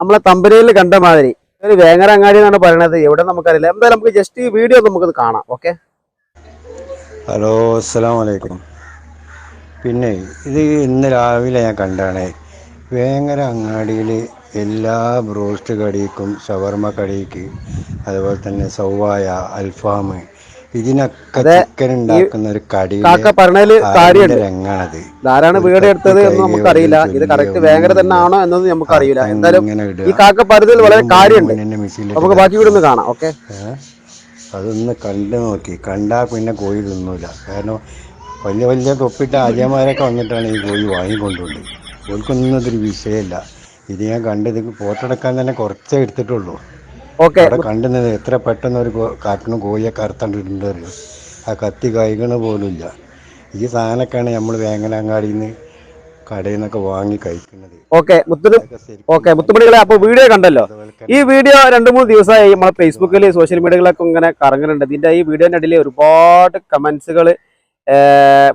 നമ്മളെ തമ്പനയിൽ കണ്ട മാതിരി. ഒരു വേങ്ങര അങ്ങാടി എന്നാണ് പറയണത്. എവിടെ നമുക്കറിയില്ല. എന്തായാലും നമുക്ക് ജസ്റ്റ് ഈ വീഡിയോ നമുക്ക് കാണാം. ഓക്കെ ഹലോ അലൈക്കും പിന്നെ ഇത് ഇന്ന് രാവിലെ ഞാൻ കണ്ടാണ്. വേങ്ങര അങ്ങാടിയിൽ എല്ലാ ബ്രോസ്റ്റ് കടിക്കും ഷവർമ കടിക്ക് അതുപോലെ തന്നെ സൗവായ അൽഫാം ഇതിനൊക്കെ അതെ, ചിക്കൻ ഉണ്ടാക്കുന്ന ഒരു കടി കാക്ക പറഞ്ഞതിൽ കാര്യമുണ്ട്. രംഗാണത്. ധാരാളം വീട് എടുത്തത് എന്ന് നമുക്കറിയില്ല. ഇത് കറക്റ്റ് വേങ്ങര തന്നെ ആണോ എന്നൊന്നും നമുക്കറിയില്ല. എന്തായാലും ഈ കാക്ക പറഞ്ഞതിൽ വളരെ കാര്യമുണ്ട്. നമുക്ക് ബാക്കി വീട് ഒന്ന് കാണാം ഓക്കെ? അതൊന്ന് കണ്ടു നോക്കി. കണ്ടാൽ പിന്നെ കോഴി തിന്നൂല. കാരണം വലിയ വലിയ തൊപ്പിട്ട ആര്യമാരൊക്കെ വന്നിട്ടാണ് ഈ കോഴി വാങ്ങിക്കൊണ്ടുണ്ട് കോഴിക്കൊന്നും ഇതൊരു വിഷയമല്ല. ഇത് ഞാൻ കണ്ടത് ഫോട്ടെടുക്കാൻ തന്നെ കുറച്ചേ എടുത്തിട്ടുള്ളൂ. ഓക്കെ. കണ്ടുന്നത് എത്ര പെട്ടെന്ന് ഒരു കാട്ടിന് കോഴിയെ കറുത്തണ്ടിട്ടുണ്ട് ആ കത്തി കൈകണ പോലുമില്ല. ഈ സാധനമൊക്കെയാണ് നമ്മൾ വേങ്ങനങ്ങാടിയിൽ നിന്ന് കടയിൽ നിന്നൊക്കെ വാങ്ങി കഴിക്കുന്നത്. ഓക്കെ ഓക്കെ മുത്തുമണികളെ അപ്പോൾ വീഡിയോ കണ്ടല്ലോ? ഈ വീഡിയോ രണ്ട് മൂന്ന് ദിവസമായി നമ്മളെ ഫേസ്ബുക്കിൽ സോഷ്യൽ മീഡിയകളൊക്കെ ഇങ്ങനെ കറങ്ങുന്നുണ്ട്. ഇതിന്റെ ഈ വീഡിയോന്റെ ഇടയിൽ ഒരുപാട് കമന്റ്സുകൾ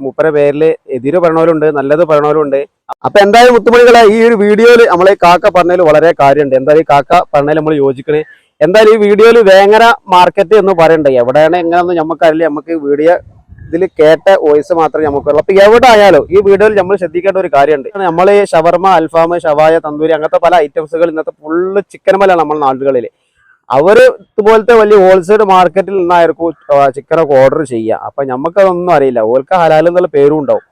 മുപ്പര പേരിൽ എതിര് പറയണവരുണ്ട് നല്ലത് പറയണവരുണ്ട്. അപ്പൊ എന്തായാലും മുത്തുമണികളെ ഈ ഒരു വീഡിയോയിൽ നമ്മളെ കാക്ക പറഞ്ഞതിൽ വളരെ കാര്യമുണ്ട്. എന്തായാലും ഈ കാക്ക പറഞ്ഞതിൽ നമ്മൾ യോജിക്കണേ. എന്തായാലും ഈ വീഡിയോയിൽ വേങ്ങര മാർക്കറ്റ് എന്ന് പറയണ്ടേ? എവിടെയാണ് എങ്ങനെയൊന്നും നമുക്കറിയില്ല നമുക്ക് വീഡിയോ ഇതിൽ കേട്ട വോയിസ് മാത്രമേ നമുക്കുള്ളൂ അപ്പൊ എവിടെ ആയാലും ഈ വീഡിയോയിൽ നമ്മൾ ശ്രദ്ധിക്കേണ്ട ഒരു കാര്യമുണ്ട്. നമ്മൾ ഷവർമ അൽഫാം ഷവായ തന്തൂരി അങ്ങനത്തെ പല ഐറ്റംസുകൾ ഇന്നത്തെ ഫുള്ള് ചിക്കൻ മലയാണ് നമ്മുടെ നാടുകളിൽ അവർ ഇതുപോലത്തെ വലിയ ഹോൾസെയിൽ മാർക്കറ്റിൽ നിന്നായിരിക്കും ചിക്കനൊക്കെ ഓർഡർ ചെയ്യുക. അപ്പൊ നമുക്കതൊന്നും അറിയില്ല. ഓൽക്ക് ഹലാൽ എന്നുള്ള പേരും ഉണ്ടാവും.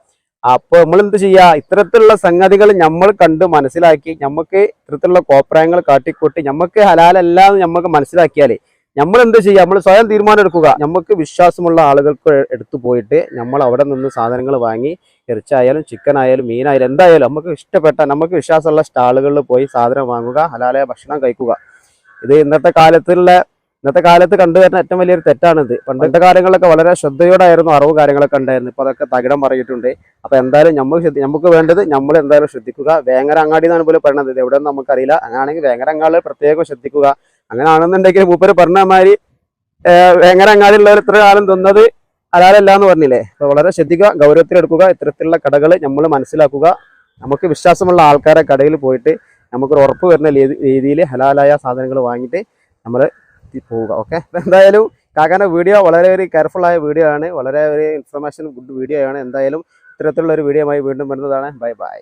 അപ്പൊ നമ്മൾ എന്ത് ചെയ്യുക ഇത്തരത്തിലുള്ള സംഗതികൾ നമ്മൾ കണ്ട് മനസ്സിലാക്കി നമുക്ക് ഇത്തരത്തിലുള്ള കോപ്രായങ്ങൾ കാട്ടിക്കൂട്ടി നമുക്ക് ഹലാലല്ല എന്ന് നമുക്ക് മനസ്സിലാക്കിയാലേ നമ്മൾ എന്ത് ചെയ്യുക നമ്മൾ സ്വയം തീരുമാനം എടുക്കുക. നമുക്ക് വിശ്വാസമുള്ള ആളുകൾക്ക് എടുത്തു പോയിട്ട് നമ്മൾ അവിടെ നിന്ന് സാധനങ്ങൾ വാങ്ങി ഇറച്ചായാലും ചിക്കൻ ആയാലും മീനായാലും എന്തായാലും നമുക്ക് ഇഷ്ടപ്പെട്ട നമുക്ക് വിശ്വാസമുള്ള സ്റ്റാളുകളിൽ പോയി സാധനം വാങ്ങുക ഹലാലായ ഭക്ഷണം കഴിക്കുക. ഇത് ഇന്നത്തെ കാലത്തുള്ള ഇന്നത്തെ കാലത്ത് കണ്ടുവരുന്ന ഏറ്റവും വലിയൊരു തെറ്റാണിത്. പണ്ടത്തെ കാര്യങ്ങളൊക്കെ വളരെ ശ്രദ്ധയോടായിരുന്നു അറിവ് കാര്യങ്ങളൊക്കെ ഉണ്ടായിരുന്നു ഇപ്പൊ അതൊക്കെ തകിടം പറഞ്ഞിട്ടുണ്ട് അപ്പൊ എന്തായാലും നമുക്ക് നമുക്ക് വേണ്ടത് നമ്മൾ എന്തായാലും ശ്രദ്ധിക്കുക. വേങ്ങര അങ്ങാടി എന്നാണ് പോലും പറയുന്നത് ഇത് എവിടെയെന്ന് നമുക്കറിയില്ല. അങ്ങനെയാണെങ്കിൽ വേങ്ങര അങ്ങാടി പ്രത്യേകം ശ്രദ്ധിക്കുക. അങ്ങനെയാണെന്നുണ്ടെങ്കിൽ മൂപ്പര് പറഞ്ഞ മാതിരി വേങ്ങര അങ്ങാടിയുള്ളവർ ഇത്ര കാലം തിന്നത് അലാലല്ല എന്ന് പറഞ്ഞില്ലേ? അപ്പൊ വളരെ ശ്രദ്ധിക്കുക ഗൗരവത്തിലെടുക്കുക ഇത്തരത്തിലുള്ള കടകൾ നമ്മൾ മനസ്സിലാക്കുക. നമുക്ക് വിശ്വാസമുള്ള ആൾക്കാരെ കടയിൽ പോയിട്ട് നമുക്കൊരു ഉറപ്പ് വരുന്ന രീതിയിൽ ഹലാലായ സാധനങ്ങൾ വാങ്ങിയിട്ട് നമ്മൾ പോവുക ഓക്കെ എന്തായാലും കാക്കാന്റെ വീഡിയോ വളരെ ഒരു കെയർഫുള്ളായ വീഡിയോ ആണ്. വളരെ ഒരു ഇൻഫർമേഷൻ ഗുഡ് വീഡിയോ ആണ്. എന്തായാലും ഇത്തരത്തിലുള്ള ഒരു വീഡിയോ ആയി വീണ്ടും വരുന്നതാണ്. Bye bye